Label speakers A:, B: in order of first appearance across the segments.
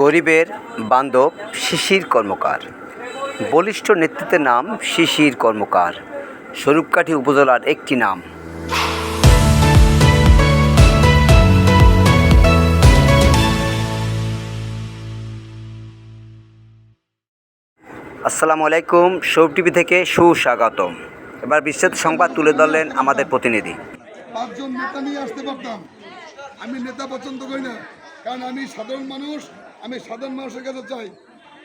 A: গরিবের বান্ধব শিশির কর্মকার। বলিষ্ঠ নেতৃত্বের নাম শিশির কর্মকার। স্বরূপকাঠি উপজেলার একটি নাম। আসসালামু আলাইকুম সৌর টিভি থেকে সুস্বাগতম। এবার বিস্তারিত সংবাদ তুলে ধরলেন আমাদের প্রতিনিধি।
B: পাঁচজন নেতা নিয়ে আসতে পারতাম। আমি নেতা পছন্দ করি না, কারণ আমি সাধারণ মানুষ আমি সাধারণ মানুষের কাছে চাই।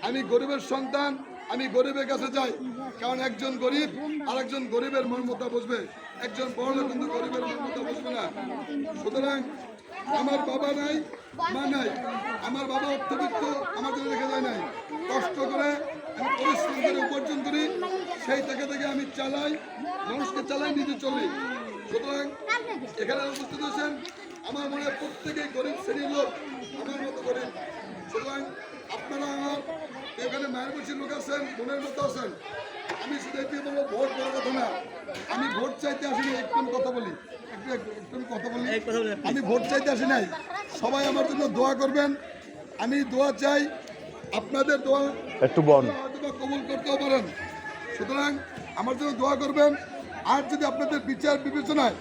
B: আমি গরিবের সন্তান, আমি গরিবের কাছে চাই। কারণ একজন গরিব আর একজন গরিবের মর্মতা বুঝবে। একজন বড় কিন্তু গরিবের মর্মতা বুঝবে না। সুতরাং আমার বাবা নাই, মা নাই। আমার বাবা অর্থবিত্ত জন্য রেখে যায় নাই। কষ্ট করে পরিশ্রম করে উপার্জন করি, সেই থেকে থেকে আমি চালাই, মানুষকে চালাই নিজে চলি। সুতরাং এখানে উপস্থিত হয়েছেন আমার মনে হয় প্রত্যেকেই গরিব শ্রেণির লোক, আমার মতো গরিব। সুতরাং আপনারা আমার এখানে মায়ের বসে লোক আছেন বোনের মতো আছেন। আমি শুধু এটি বলব ভোট বড় কথা না। আমি ভোট চাইতে আসিনি একটু আমি কথা বলি। একটু একটু কথা বলি। আমি ভোট চাইতে আসি নাই। সবাই আমার জন্য দোয়া করবেন। আমি দোয়া চাই আপনাদের দোয়া
C: একটু বন
B: হয়তো বা কবুল করতেও পারেন। সুতরাং আমার জন্য দোয়া করবেন। আর যদি আপনাদের বিচার বিবেচনায়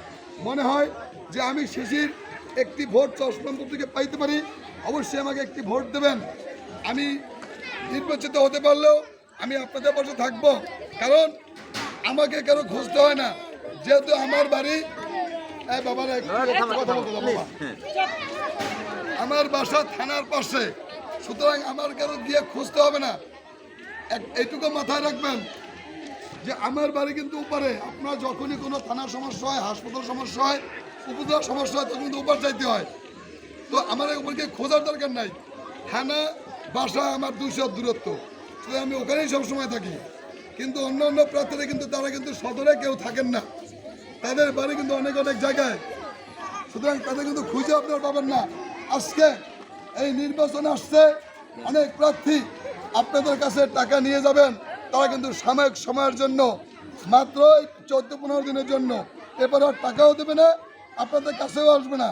B: মনে হয় যে আমি শিশির একটি ভোট চশমান্ত থেকে পাইতে পারি অবশ্যই আমাকে একটি ভোট দেবেন। আমি নির্বাচিত হতে পারলেও আমি আপনাদের পাশে থাকব কারণ আমাকে কেন খুঁজতে হয় না? যেহেতু আমার বাড়ি বাবারা বাবা। আমার বাসা থানার পাশে সুতরাং আমার কারও গিয়ে খুঁজতে হবে না? এইটুকু মাথায় রাখবেন যে আমার বাড়ি কিন্তু উপরে। আপনার যখনই কোনো থানার সমস্যা হয় হাসপাতাল সমস্যা হয় উপজেলার সমস্যা হয় তখন কিন্তু উপর চাইতে হয়। তো আমার উপরকে খোঁজার দরকার নাই? থানা বাসা আমার দুইশো দূরত্ব। সুতরাং আমি ওখানেই সবসময় থাকি। কিন্তু অন্য অন্য প্রার্থীরা কিন্তু তারা কিন্তু সদরে কেউ থাকেন না। তাদের বাড়ি কিন্তু অনেক অনেক জায়গায়। সুতরাং তাদের কিন্তু খুঁজে আপনারা পাবেন না। আজকে এই নির্বাচন আসছে, অনেক প্রার্থী আপনাদের কাছে টাকা নিয়ে যাবেন। তারা কিন্তু সাময়িক সময়ের জন্য মাত্র চোদ্দ পনেরো দিনের জন্য। এরপর আর টাকাও দেবে না। আপনাদের কাছেও আসবে না।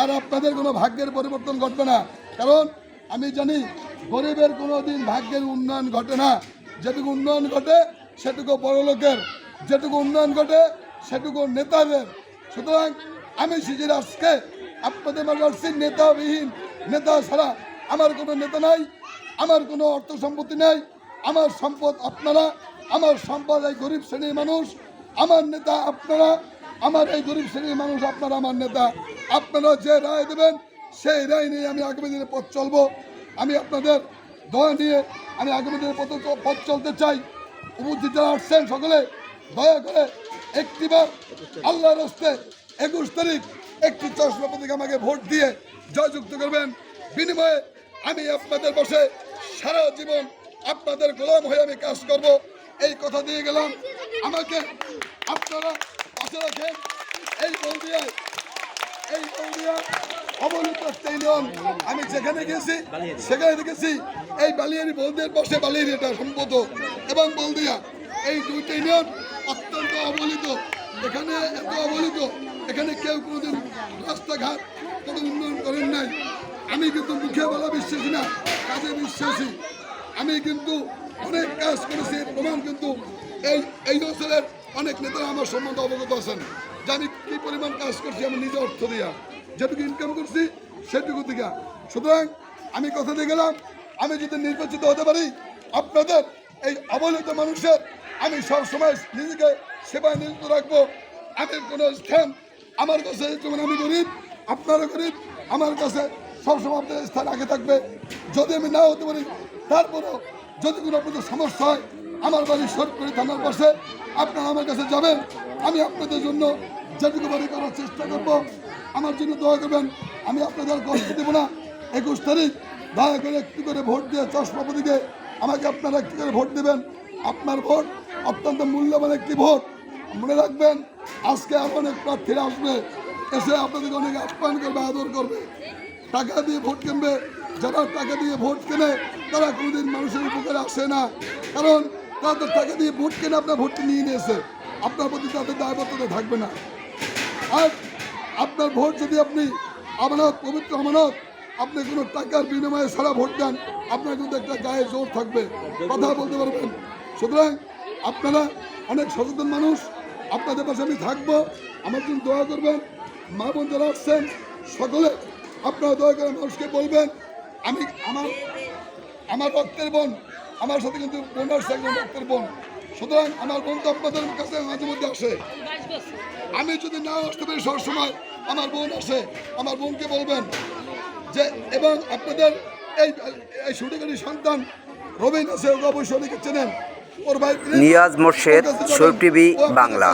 B: আর আপনাদের কোনো ভাগ্যের পরিবর্তন ঘটবে না। কারণ আমি জানি, গরিবের কোনো দিন ভাগ্যের উন্নয়ন ঘটে না। যেটুকু উন্নয়ন ঘটে, সেটুকু বড় লোকের যেটুকু উন্নয়ন ঘটে, সেটুকু নেতাদের। সুতরাং আমি শিশির আজকে আপনাদের মাঝে আসছি, নেতাবিহীন, নেতা ছাড়া আমার কোনো নেতা নাই, আমার কোনো অর্থ সম্পত্তি নাই, আমার সম্পদ আপনারা, আমার সম্পদ এই গরিব শ্রেণির মানুষ, আমার নেতা আপনারা আমার এই গরিব শ্রেণির মানুষ, আপনারা আমার নেতা। আপনারা যে রায় দেবেন, সেই রায় নিয়ে আমি আগামী দিনে পথ চলবো। আমি আপনাদের দয়া নিয়ে আমি আগামী দিনে পথ পথ চলতে চাই। উপস্থিত যারা আসছেন সকলে, দয়া করে একটিবার আল্লাহর হস্তে একুশ তারিখ একটি চশমা প্রতীক আমাকে ভোট দিয়ে জয়যুক্ত করবেন। বিনিময়ে আমি আপনাদের বসে সারা জীবন আপনাদের গোলাম হয়ে আমি কাজ করব। এই কথা দিয়ে গেলাম। আমাকে আপনারা পাশে এই বলদিয়ায় এই বলদিয়া একটা ইউনিয়ন আমি যেখানে গেছি সেখানে দেখেছি এই বালিয়ারি বলদের পাশে বালিয়ারি এবং বলদিয়া এই দুইটা ইউনিয়ন অত্যন্ত অবহেলিত এখানে এত অবহেলিত এখানে কেউ রাস্তাঘাট কোনো উন্নয়ন করেন নাই আমি কিন্তু মুখে বলা বিশ্বাসী না কাজে বিশ্বাসী আমি কিন্তু অনেক কাজ করেছি প্রমাণ কিন্তু এই এই অঞ্চলের অনেক নেতারা আমার সম্বন্ধে অবগত আছেন যে আমি কি পরিমাণ কাজ করছি, আমি নিজে অর্থ দিয়া। যেটুকু ইনকাম করছি, সেটুকু দিকা সুতরাং আমি কথা দিয়ে গেলাম, আমি যদি নির্বাচিত হতে পারি, আপনাদের এই অবহেলিত মানুষের আমি সবসময় নিজেকে সেবায় নিয়োজিত রাখব। আমি কোনো স্থান আমার কাছে, যেমন আমি গরিব আপনারও গরিব, আমার কাছে সবসময় আপনাদের স্থান আগে থাকবে। যদি আমি না হতে পারি, তারপরও যদি কোনো আপনাদের সমস্যা হয় আমার বাড়ি সরকারি থানার পাশে। আপনারা আমার কাছে যাবেন, আমি আপনাদের জন্য যেটুকু বাড়ি করার চেষ্টা করব। আমার জন্য দোয়া করবেন, আমি আপনাদের কষ্ট দেবো না। একুশ তারিখ, দয়া করে একটু করে ভোট দিয়ে চশমাপতিকে আমাকে আপনারা একটু করে ভোট দেবেন। আপনার ভোট অত্যন্ত মূল্যবান একটি ভোট। মনে রাখবেন, আজকে অনেক প্রার্থীরা আসবে, এসে আপনাদেরকে অনেক আপ্যায়ন করবে, আদর করবে। টাকা দিয়ে ভোট কিনবে, যারা টাকা দিয়ে ভোট কেনে, তারা কোনোদিন মানুষের উপকারে আসে না। কারণ তারা তো টাকা দিয়ে ভোট কেনে আপনার ভোটটি নিয়ে নিয়েছে, আপনার প্রতি তাদের দায়বদ্ধতা থাকবে না। আর আপনার ভোট যদি আপনি আমানত, পবিত্র আমানত, আপনি কোনো টাকার বিনিময়ে সারা ভোট দেন, আপনার কিন্তু একটা গায়ে জোর থাকবে। কথা বলতে পারবেন? সুতরাং আপনারা অনেক সচেতন মানুষ, আপনাদের পাশে আমি থাকব। আমার জন্য দোয়া করবেন। মা বোন যারা আসছেন, সকলে আপনারা দয়া করে মানুষকে বলবেন, আমি আমার আমার রক্তের বোন আমার সাথে কিন্তু বোন আসছে একজন ডাক্তার বোন। সুতরাং আমার বোন তো আপনাদের কাছে মাঝে মধ্যে আসে। আমি যদি না আসতে পারি সবসময় আমার বোন আসে। আমার বোনকে বলবেন যে এবং আপনাদের এই এই শুটিংয়ের সন্তান রবিন আছে ওকে অবশ্যই অনেকে চেনেন। ওর ভাই
A: নিয়াজ মোর্শেদ শরীফ টিভি বাংলা।